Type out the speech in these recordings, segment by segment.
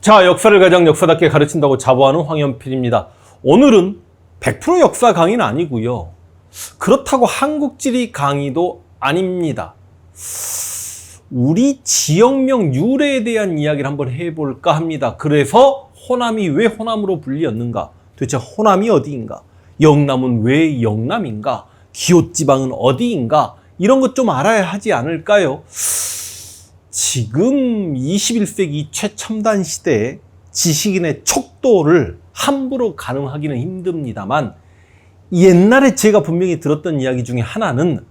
자, 역사를 가장 역사답게 가르친다고 자부하는 황현필입니다. 오늘은 100% 역사 강의는 아니고요. 그렇다고 한국지리 강의도 아닙니다. 우리 지역명 유래에 대한 이야기를 한번 해볼까 합니다. 그래서 호남이 왜 호남으로 불리었는가? 도대체 호남이 어디인가? 영남은 왜 영남인가? 기호지방은 어디인가? 이런 것 좀 알아야 하지 않을까요? 지금 21세기 최첨단 시대에 지식인의 척도를 함부로 가늠하기는 힘듭니다만 옛날에 제가 분명히 들었던 이야기 중에 하나는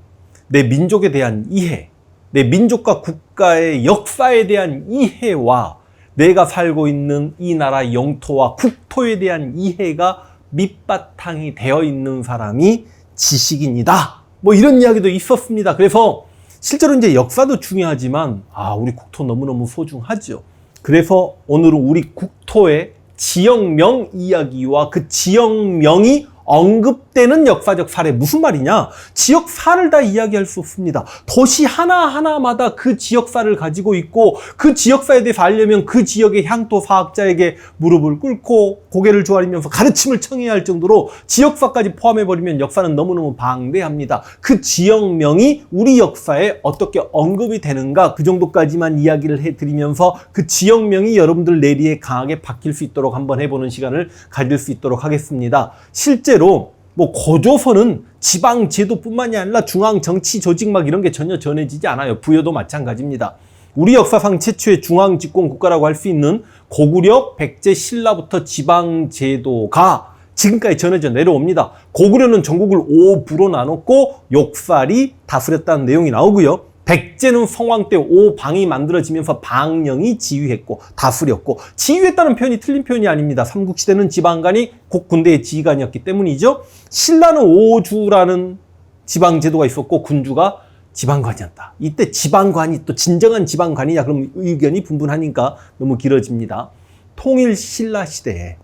내 민족에 대한 이해, 내 민족과 국가의 역사에 대한 이해와 내가 살고 있는 이 나라 영토와 국토에 대한 이해가 밑바탕이 되어 있는 사람이 지식인이다. 뭐 이런 이야기도 있었습니다. 그래서 실제로 이제 역사도 중요하지만 아, 우리 국토 너무너무 소중하죠. 그래서 오늘은 우리 국토의 지역명 이야기와 그 지역명이 언급되는 역사적 사례 무슨 말이냐? 지역사를 다 이야기할 수 없습니다. 도시 하나하나마다 그 지역사를 가지고 있고 그 지역사에 대해서 알려면 그 지역의 향토 사학자에게 무릎을 꿇고 고개를 조아리면서 가르침을 청해야 할 정도로 지역사까지 포함해 버리면 역사는 너무너무 방대합니다. 그 지역명이 우리 역사에 어떻게 언급이 되는가 그 정도까지만 이야기를 해 드리면서 그 지역명이 여러분들 내리에 강하게 박힐 수 있도록 한번 해 보는 시간을 가질 수 있도록 하겠습니다. 실제 로뭐 고조선은 지방 제도뿐만이 아니라 중앙 정치 조직 막 이런 게 전혀 전해지지 않아요. 부여도 마찬가지입니다. 우리 역사상 최초의 중앙 집권 국가라고 할 수 있는 고구려, 백제, 신라부터 지방 제도가 지금까지 전해져 내려옵니다. 고구려는 전국을 5부로 나눴고 욕살이 다스렸다는 내용이 나오고요. 백제는 성왕 때 오방이 만들어지면서 방령이 지휘했고 다스렸고 지휘했다는 표현이 틀린 표현이 아닙니다. 삼국시대는 지방관이 곧 군대의 지휘관이었기 때문이죠. 신라는 오주라는 지방제도가 있었고 군주가 지방관이었다. 이때 지방관이 또 진정한 지방관이냐 그럼 의견이 분분하니까 너무 길어집니다. 통일 신라 시대에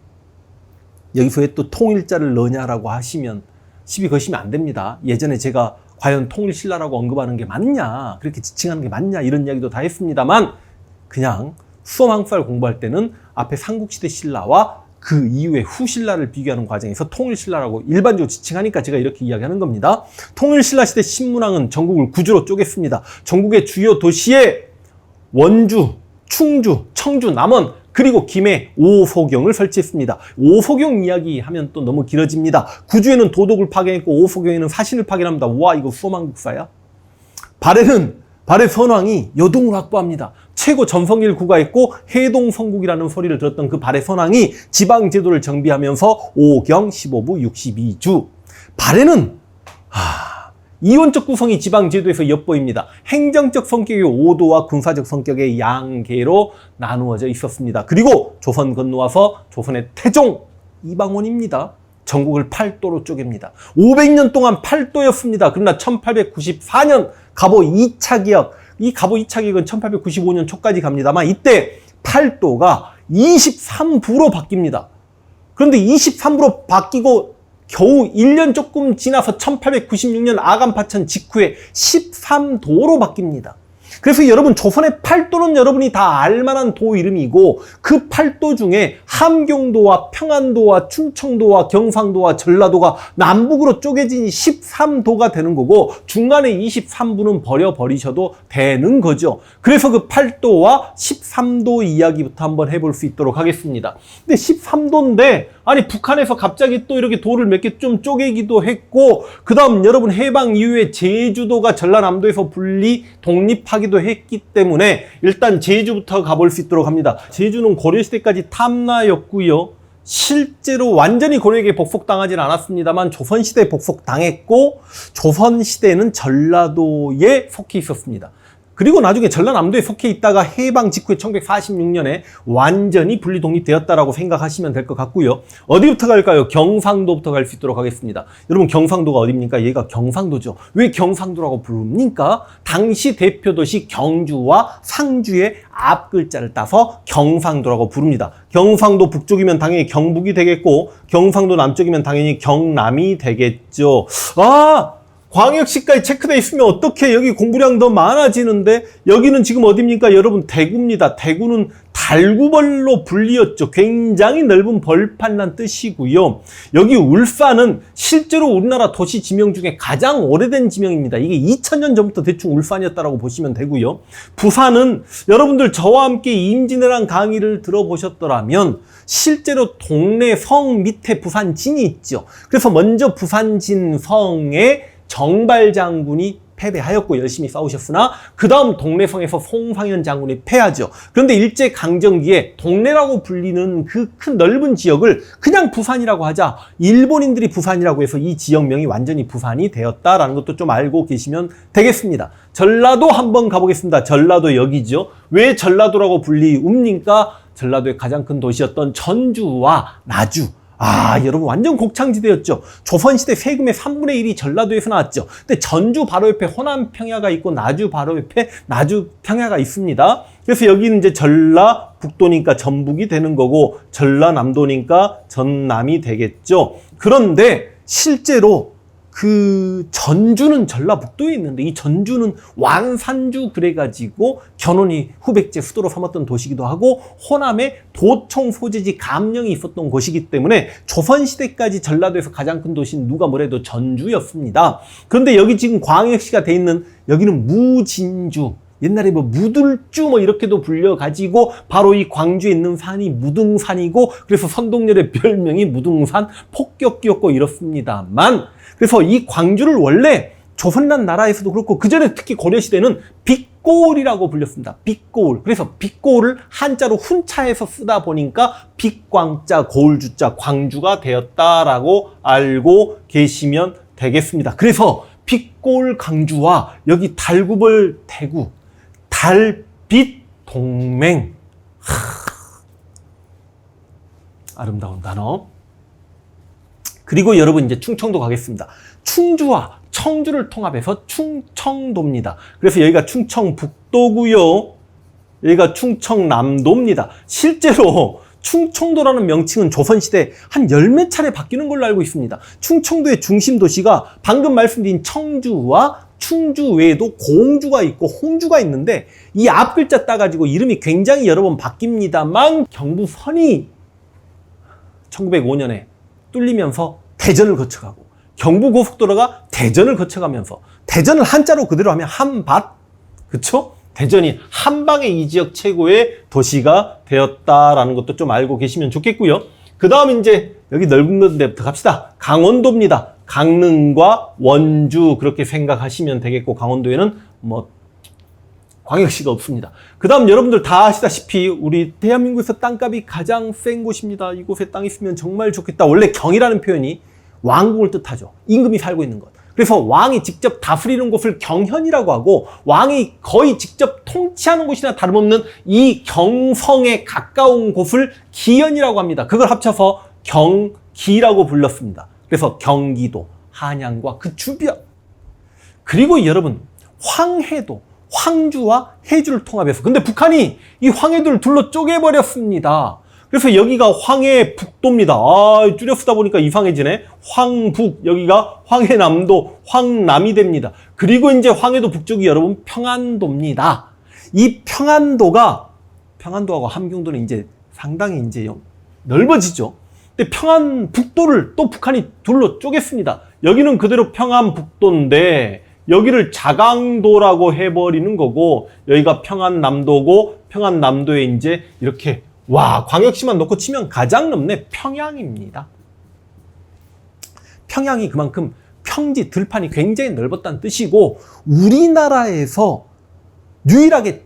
여기서 왜 또 통일자를 넣냐라고 하시면 시비 거시면 안 됩니다. 예전에 제가 과연 통일신라라고 언급하는 게 맞냐, 그렇게 지칭하는 게 맞냐, 이런 이야기도 다 했습니다만, 그냥 수험 한국사를 공부할 때는 앞에 삼국시대 신라와 그 이후에 후신라를 비교하는 과정에서 통일신라라고 일반적으로 지칭하니까 제가 이렇게 이야기하는 겁니다. 통일신라 시대 신문왕은 전국을 구주로 쪼갰습니다. 전국의 주요 도시에 원주, 충주, 청주, 남원, 그리고 김해 오소경을 설치했습니다. 오소경 이야기 하면 또 너무 길어집니다. 구주에는 도덕을 파견했고 오소경에는 사신을 파견합니다. 와 이거 수험한국사야? 발해는 발해 선왕이 여동을 확보합니다. 최고 전성기를 구가했고 해동성국이라는 소리를 들었던 그 발해 선왕이 지방 제도를 정비하면서 오경 15부 62주. 발해는 하... 이원적 구성이 지방 제도에서 엿보입니다. 행정적 성격의 5도와 군사적 성격의 양계로 나누어져 있었습니다. 그리고 조선 건너와서 조선의 태종 이방원입니다. 전국을 8도로 쪼갭니다. 500년 동안 8도였습니다. 그러나 1894년 갑오 2차 기역, 이 갑오 2차 기역은 1895년 초까지 갑니다만 이때 8도가 23부로 바뀝니다. 그런데 23부로 바뀌고 겨우 1년 조금 지나서 1896년 아간파천 직후에 13도로 바뀝니다. 그래서 여러분 조선의 팔도는 여러분이 다 알만한 도 이름이고 그 팔도 중에 함경도와 평안도와 충청도와 경상도와 전라도가 남북으로 쪼개진 13도가 되는 거고 중간에 23부는 버려버리셔도 되는 거죠. 그래서 그 팔도와 13도 이야기부터 한번 해볼 수 있도록 하겠습니다. 근데 13도인데 아니 북한에서 갑자기 또 이렇게 도를 몇개 좀 쪼개기도 했고 그 다음 여러분 해방 이후에 제주도가 전라남도에서 분리 독립하기도 했기 때문에 일단 제주부터 가볼 수 있도록 합니다. 제주는 고려시대까지 탐나였고요. 실제로 완전히 고려에게 복속당하지는 않았습니다만 조선시대에 복속당했고 조선시대는 전라도에 속해 있었습니다. 그리고 나중에 전라남도에 속해 있다가 해방 직후에 1946년에 완전히 분리 독립되었다라고 생각하시면 될 것 같고요. 어디부터 갈까요? 경상도부터 갈 수 있도록 하겠습니다. 여러분 경상도가 어디입니까? 얘가 경상도죠. 왜 경상도라고 부릅니까? 당시 대표 도시 경주와 상주의 앞 글자를 따서 경상도라고 부릅니다. 경상도 북쪽이면 당연히 경북이 되겠고 경상도 남쪽이면 당연히 경남이 되겠죠. 아 광역시까지 체크돼 있으면 어떻게 여기 공부량 더 많아지는데 여기는 지금 어딥니까? 여러분 대구입니다. 대구는 달구벌로 불리었죠. 굉장히 넓은 벌판란 뜻이고요. 여기 울산은 실제로 우리나라 도시 지명 중에 가장 오래된 지명입니다. 이게 2000년 전부터 대충 울산이었다라고 보시면 되고요. 부산은 여러분들 저와 함께 임진왜란 강의를 들어보셨더라면 실제로 동네 성 밑에 부산진이 있죠. 그래서 먼저 부산진 성에 정발 장군이 패배하였고 열심히 싸우셨으나 그 다음 동래성에서 송상현 장군이 패하죠. 그런데 일제 강점기에 동래라고 불리는 그 큰 넓은 지역을 그냥 부산이라고 하자 일본인들이 부산이라고 해서 이 지역명이 완전히 부산이 되었다라는 것도 좀 알고 계시면 되겠습니다. 전라도 한번 가보겠습니다. 전라도 여기죠. 왜 전라도라고 불리웁니까? 전라도의 가장 큰 도시였던 전주와 나주 아, 여러분 완전 곡창지대였죠. 조선시대 세금의 3분의 1이 전라도에서 나왔죠. 근데 전주 바로 옆에 호남 평야가 있고 나주 바로 옆에 나주 평야가 있습니다. 그래서 여기는 이제 전라 북도니까 전북이 되는 거고 전라남도니까 전남이 되겠죠. 그런데 실제로 그 전주는 전라북도에 있는데 이 전주는 완산주 그래가지고 견훤이 후백제 수도로 삼았던 도시기도 하고 호남에 도청 소재지 감령이 있었던 곳이기 때문에 조선시대까지 전라도에서 가장 큰 도시는 누가 뭐래도 전주였습니다. 그런데 여기 지금 광역시가 돼 있는 여기는 무진주 옛날에 뭐 무들주 뭐 이렇게도 불려가지고 바로 이 광주에 있는 산이 무등산이고 그래서 선동열의 별명이 무등산 폭격기였고 이렇습니다만 그래서 이 광주를 원래 조선란 나라에서도 그렇고 그 전에 특히 고려시대는 빛고을이라고 불렸습니다. 빛고을. 그래서 빛고을을 한자로 훈차해서 쓰다 보니까 빛광자, 고을주자, 광주가 되었다라고 알고 계시면 되겠습니다. 그래서 빛고을 강주와 여기 달구벌 대구, 달빛 동맹. 하... 아름다운 단어. 그리고 여러분 이제 충청도 가겠습니다. 충주와 청주를 통합해서 충청도입니다. 그래서 여기가 충청북도고요. 여기가 충청남도입니다. 실제로 충청도라는 명칭은 조선시대 한 열 몇 차례 바뀌는 걸로 알고 있습니다. 충청도의 중심 도시가 방금 말씀드린 청주와 충주 외에도 공주가 있고 홍주가 있는데 이 앞 글자 따가지고 이름이 굉장히 여러 번 바뀝니다만 경부선이 1905년에 뚫리면서 대전을 거쳐가고 경부고속도로가 대전을 거쳐가면서 대전을 한자로 그대로 하면 한밭 그쵸? 대전이 한방에 이 지역 최고의 도시가 되었다라는 것도 좀 알고 계시면 좋겠고요. 그 다음 이제 여기 넓은 데부터 갑시다. 강원도입니다. 강릉과 원주 그렇게 생각하시면 되겠고 강원도에는 뭐 광역시가 없습니다. 그 다음 여러분들 다 아시다시피 우리 대한민국에서 땅값이 가장 센 곳입니다. 이곳에 땅 있으면 정말 좋겠다. 원래 경이라는 표현이 왕국을 뜻하죠. 임금이 살고 있는 것. 그래서 왕이 직접 다스리는 곳을 경현이라고 하고 왕이 거의 직접 통치하는 곳이나 다름없는 이 경성에 가까운 곳을 기현이라고 합니다. 그걸 합쳐서 경기라고 불렀습니다. 그래서 경기도, 한양과 그 주변. 그리고 여러분, 황해도, 황주와 해주를 통합해서. 근데 북한이 이 황해도를 둘러 쪼개버렸습니다. 그래서 여기가 황해 북도입니다. 아, 줄여 쓰다 보니까 이상해지네. 황북, 여기가 황해남도, 황남이 됩니다. 그리고 이제 황해도 북쪽이 여러분 평안도입니다. 이 평안도가, 평안도하고 함경도는 이제 상당히 이제 넓어지죠. 근데 평안 북도를 또 북한이 둘러 쪼갰습니다. 여기는 그대로 평안 북도인데, 여기를 자강도라고 해버리는 거고, 여기가 평안남도고, 평안남도에 이제 이렇게 와, 광역시만 놓고 치면 가장 넓네 평양입니다. 평양이 그만큼 평지, 들판이 굉장히 넓었다는 뜻이고, 우리나라에서 유일하게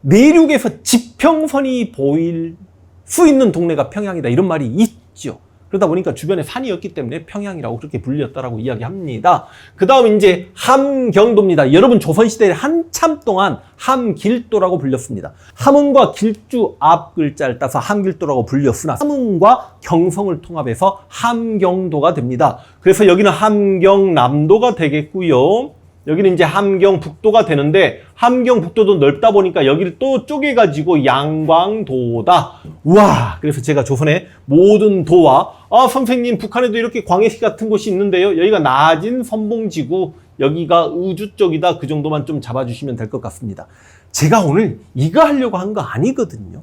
내륙에서 지평선이 보일 수 있는 동네가 평양이다. 이런 말이 있죠. 그러다 보니까 주변에 산이었기 때문에 평양이라고 그렇게 불렸다라고 이야기합니다. 그 다음 이제 함경도입니다. 여러분 조선시대에 한참 동안 함길도라고 불렸습니다. 함흥과 길주 앞 글자를 따서 함길도라고 불렸으나 함흥과 경성을 통합해서 함경도가 됩니다. 그래서 여기는 함경남도가 되겠고요. 여기는 이제 함경북도가 되는데 함경북도도 넓다 보니까 여기를 또 쪼개가지고 양광도다. 와, 그래서 제가 조선의 모든 도와 아 선생님 북한에도 이렇게 광해시 같은 곳이 있는데요. 여기가 낮은 선봉지구, 여기가 우주 쪽이다. 그 정도만 좀 잡아주시면 될 것 같습니다. 제가 오늘 이거 하려고 한 거 아니거든요.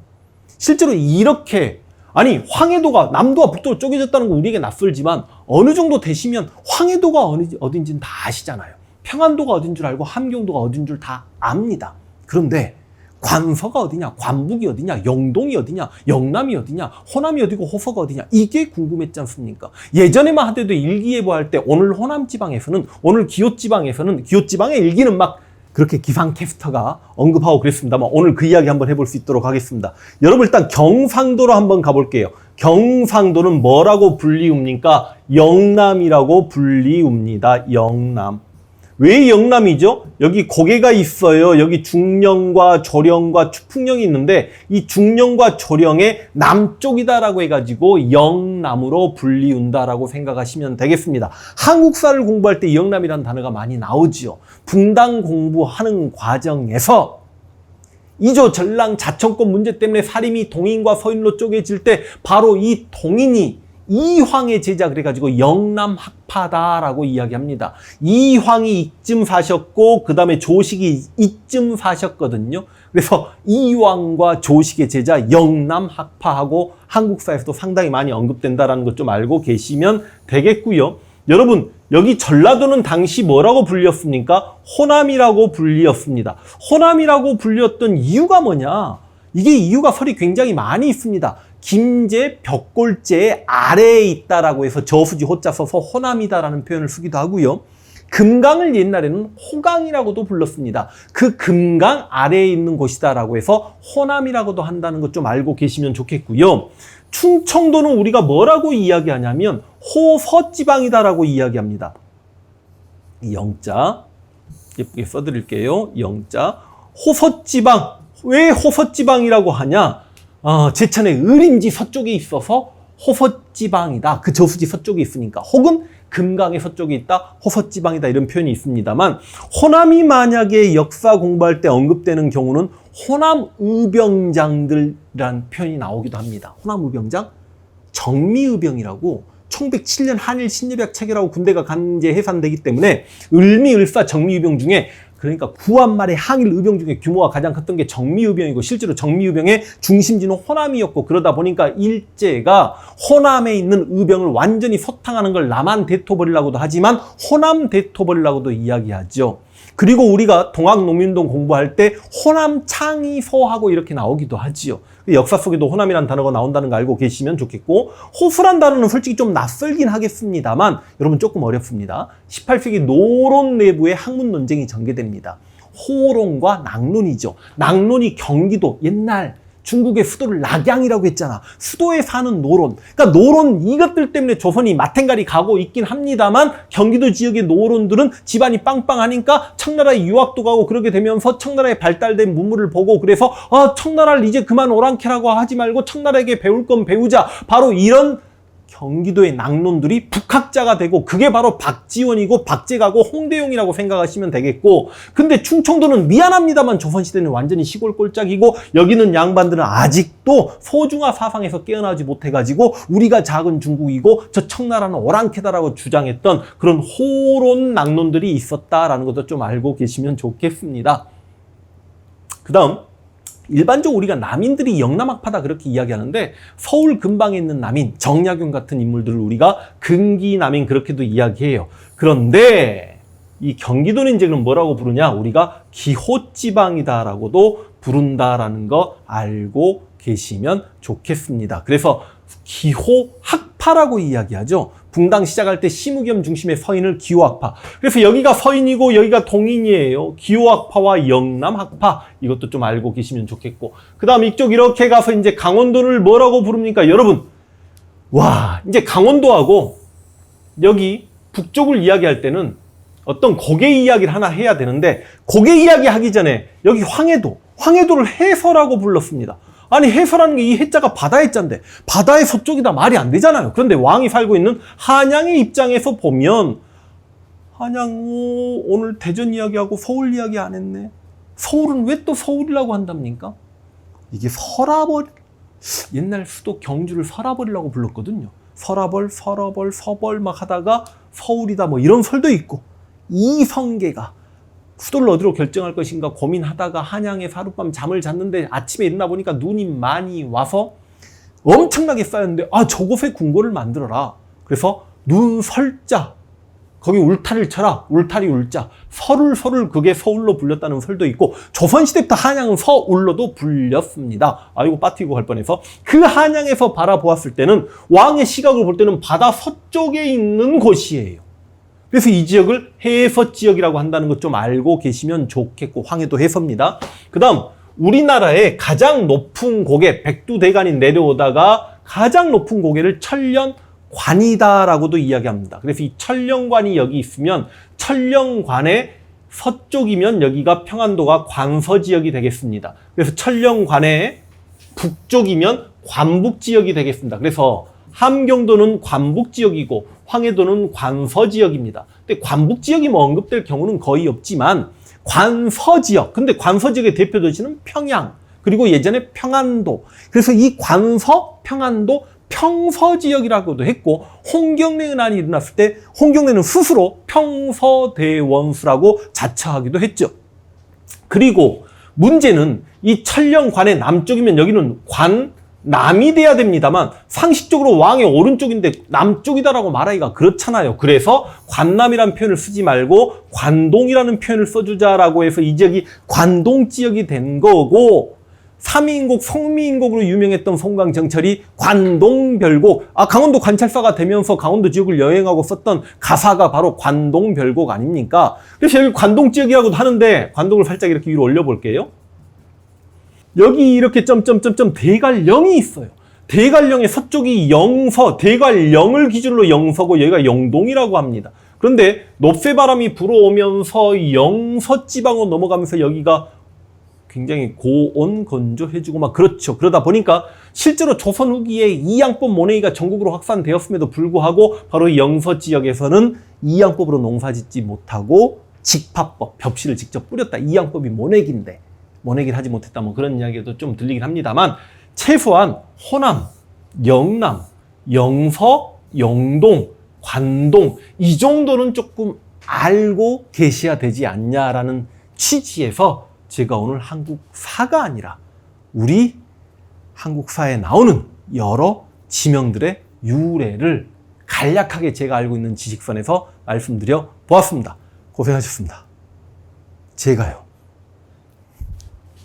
실제로 이렇게 아니 황해도가 남도와 북도로 쪼개졌다는 거 우리에게 낯설지만 어느 정도 되시면 황해도가 어느 어딘지는 다 아시잖아요. 평안도가 어딘 줄 알고 함경도가 어딘 줄 다 압니다. 그런데 관서가 어디냐, 관북이 어디냐, 영동이 어디냐, 영남이 어디냐, 호남이 어디고 호서가 어디냐 이게 궁금했지 않습니까? 예전에만 하더라도 일기예보 할 때 오늘 호남 지방에서는 오늘 기호 지방에서는 기호 지방의 일기는 막 그렇게 기상 캐스터가 언급하고 그랬습니다만 오늘 그 이야기 한번 해볼 수 있도록 하겠습니다. 여러분 일단 경상도로 한번 가볼게요. 경상도는 뭐라고 불리웁니까? 영남이라고 불리웁니다. 영남. 왜 영남이죠? 여기 고개가 있어요. 여기 중령과 조령과 추풍령이 있는데 이 중령과 조령의 남쪽이다라고 해가지고 영남으로 불리운다라고 생각하시면 되겠습니다. 한국사를 공부할 때 영남이라는 단어가 많이 나오지요. 분당 공부하는 과정에서 이조 전랑 자청권 문제 때문에 사림이 동인과 서인로 쪼개질 때 바로 이 동인이 이황의 제자 그래가지고 영남 학파다라고 이야기합니다. 이황이 이쯤 사셨고 그 다음에 조식이 이쯤 사셨거든요. 그래서 이황과 조식의 제자 영남 학파하고 한국사에서도 상당히 많이 언급된다라는 것 좀 알고 계시면 되겠고요. 여러분 여기 전라도는 당시 뭐라고 불렸습니까? 호남이라고 불리었습니다. 호남이라고 불렸던 이유가 뭐냐? 이게 이유가 설이 굉장히 많이 있습니다. 김제 벽골제 아래에 있다라고 해서 저수지 호자 써서 호남이다라는 표현을 쓰기도 하고요. 금강을 옛날에는 호강이라고도 불렀습니다. 그 금강 아래에 있는 곳이다라고 해서 호남이라고도 한다는 것 좀 알고 계시면 좋겠고요. 충청도는 우리가 뭐라고 이야기하냐면 호서지방이다라고 이야기합니다. 이 영자 예쁘게 써드릴게요. 영자 호서지방 왜 호서지방이라고 하냐? 어, 제천의 을인지 서쪽에 있어서 호서지방이다. 그 저수지 서쪽에 있으니까. 혹은 금강의 서쪽에 있다. 호서지방이다. 이런 표현이 있습니다만 호남이 만약에 역사 공부할 때 언급되는 경우는 호남 의병장들이란 표현이 나오기도 합니다. 호남 의병장 정미의병이라고 1907년 한일 신예약 체결하고 군대가 간제 해산되기 때문에 을미을사 정미의병 중에 그러니까 구한말의 항일 의병 중에 규모가 가장 컸던 게 정미의병이고 실제로 정미의병의 중심지는 호남이었고 그러다 보니까 일제가 호남에 있는 의병을 완전히 소탕하는 걸 남한 대토벌이라고도 하지만 호남 대토벌이라고도 이야기하죠. 그리고 우리가 동학농민동 공부할 때 호남 창의소하고 이렇게 나오기도 하지요. 역사 속에도 호남이라는 단어가 나온다는 거 알고 계시면 좋겠고 호수란 단어는 솔직히 좀 낯설긴 하겠습니다만 여러분 조금 어렵습니다. 18세기 노론 내부의 학문 논쟁이 전개됩니다. 호론과 낙론이죠. 낙론이 경기도 옛날 중국의 수도를 낙양이라고 했잖아. 수도에 사는 노론. 그러니까 노론 이것들 때문에 조선이 마탱가리 가고 있긴 합니다만 경기도 지역의 노론들은 집안이 빵빵하니까 청나라에 유학도 가고 그렇게 되면서 청나라에 발달된 문물을 보고 그래서 아 청나라를 이제 그만 오랑캐라고 하지 말고 청나라에게 배울 건 배우자. 바로 이런 경기도의 낙론들이 북학자가 되고 그게 바로 박지원이고 박재가고 홍대용이라고 생각하시면 되겠고 근데 충청도는 미안합니다만 조선시대는 완전히 시골 꼴짝이고 여기는 양반들은 아직도 소중화 사상에서 깨어나지 못해가지고 우리가 작은 중국이고 저 청나라는 오랑캐다라고 주장했던 그런 호론 낙론들이 있었다라는 것도 좀 알고 계시면 좋겠습니다. 그 다음 일반적으로 우리가 남인들이 영남학파다 그렇게 이야기하는데 서울 근방에 있는 남인 정약용 같은 인물들을 우리가 근기 남인 그렇게도 이야기해요. 그런데 이 경기도는 이제 그럼 뭐라고 부르냐? 우리가 기호지방이다라고도 부른다라는 거 알고 계시면 좋겠습니다. 그래서 기호 학파라고 이야기하죠. 붕당 시작할 때 심우겸 중심의 서인을 기호학파. 그래서 여기가 서인이고 여기가 동인이에요. 기호학파와 영남학파. 이것도 좀 알고 계시면 좋겠고. 그 다음 이쪽 이렇게 가서 이제 강원도를 뭐라고 부릅니까? 여러분. 와, 이제 강원도하고 여기 북쪽을 이야기할 때는 어떤 고개 이야기를 하나 해야 되는데 고개 이야기 하기 전에 여기 황해도, 황해도를 해서라고 불렀습니다. 아니 해서라는 게 이 해자가 바다의 자인데 바다의 서쪽이다 말이 안 되잖아요. 그런데 왕이 살고 있는 한양의 입장에서 보면 한양 어, 오늘 대전 이야기하고 서울 이야기 안 했네. 서울은 왜 또 서울이라고 한답니까? 이게 서라벌 옛날 수도 경주를 서라벌이라고 불렀거든요. 서라벌, 서라벌, 서벌 막 하다가 서울이다 뭐 이런 설도 있고 이성계가 수도를 어디로 결정할 것인가 고민하다가 한양에서 하룻밤 잠을 잤는데 아침에 일어나 보니까 눈이 많이 와서 엄청나게 쌓였는데 아 저곳에 궁궐을 만들어라. 그래서 눈 설자 거기 울타리를 쳐라. 울타리 울자. 설울 설울 그게 서울로 불렸다는 설도 있고 조선시대부터 한양은 서울로도 불렸습니다. 아이고 빠뜨리고 갈 뻔해서 그 한양에서 바라보았을 때는 왕의 시각으로 볼 때는 바다 서쪽에 있는 곳이에요. 그래서 이 지역을 해서 지역이라고 한다는 것 좀 알고 계시면 좋겠고 황해도 해서입니다. 그 다음 우리나라의 가장 높은 고개 백두대간이 내려오다가 가장 높은 고개를 천령관이다라고도 이야기합니다. 그래서 이 천령관이 여기 있으면 천령관의 서쪽이면 여기가 평안도가 관서 지역이 되겠습니다. 그래서 천령관의 북쪽이면 관북 지역이 되겠습니다. 그래서 함경도는 관북 지역이고 황해도는 관서 지역입니다. 근데 관북 지역이 뭐 언급될 경우는 거의 없지만 관서 지역. 근데 관서 지역의 대표 도시는 평양. 그리고 예전에 평안도. 그래서 이 관서, 평안도, 평서 지역이라고도 했고 홍경래 은한이 일어났을 때 홍경래는 스스로 평서대원수라고 자처하기도 했죠. 그리고 문제는 이 천령관의 남쪽이면 여기는 관 남이 돼야 됩니다만 상식적으로 왕의 오른쪽인데 남쪽이다라고 말하기가 그렇잖아요. 그래서 관남이라는 표현을 쓰지 말고 관동이라는 표현을 써주자라고 해서 이 지역이 관동 지역이 된 거고 삼위인곡 성미인곡으로 유명했던 송광정철이 관동별곡 아 강원도 관찰사가 되면서 강원도 지역을 여행하고 썼던 가사가 바로 관동별곡 아닙니까? 그래서 여기 관동 지역이라고도 하는데 관동을 살짝 이렇게 위로 올려볼게요. 여기 이렇게 점점점점 대관령이 있어요. 대관령의 서쪽이 영서, 대관령을 기준으로 영서고 여기가 영동이라고 합니다. 그런데 높새바람이 불어오면서 영서 지방으로 넘어가면서 여기가 굉장히 고온 건조해지고 막 그렇죠. 그러다 보니까 실제로 조선 후기에 이양법 모내기가 전국으로 확산되었음에도 불구하고 바로 이 영서 지역에서는 이양법으로 농사짓지 못하고 직파법, 벽실을 직접 뿌렸다. 이양법이 모내기인데 모내기를 하지 못했다. 뭐 그런 이야기도 좀 들리긴 합니다만 최소한 호남, 영남, 영서, 영동, 관동 이 정도는 조금 알고 계셔야 되지 않냐라는 취지에서 제가 오늘 한국사가 아니라 우리 한국사에 나오는 여러 지명들의 유래를 간략하게 제가 알고 있는 지식선에서 말씀드려 보았습니다. 고생하셨습니다. 제가요.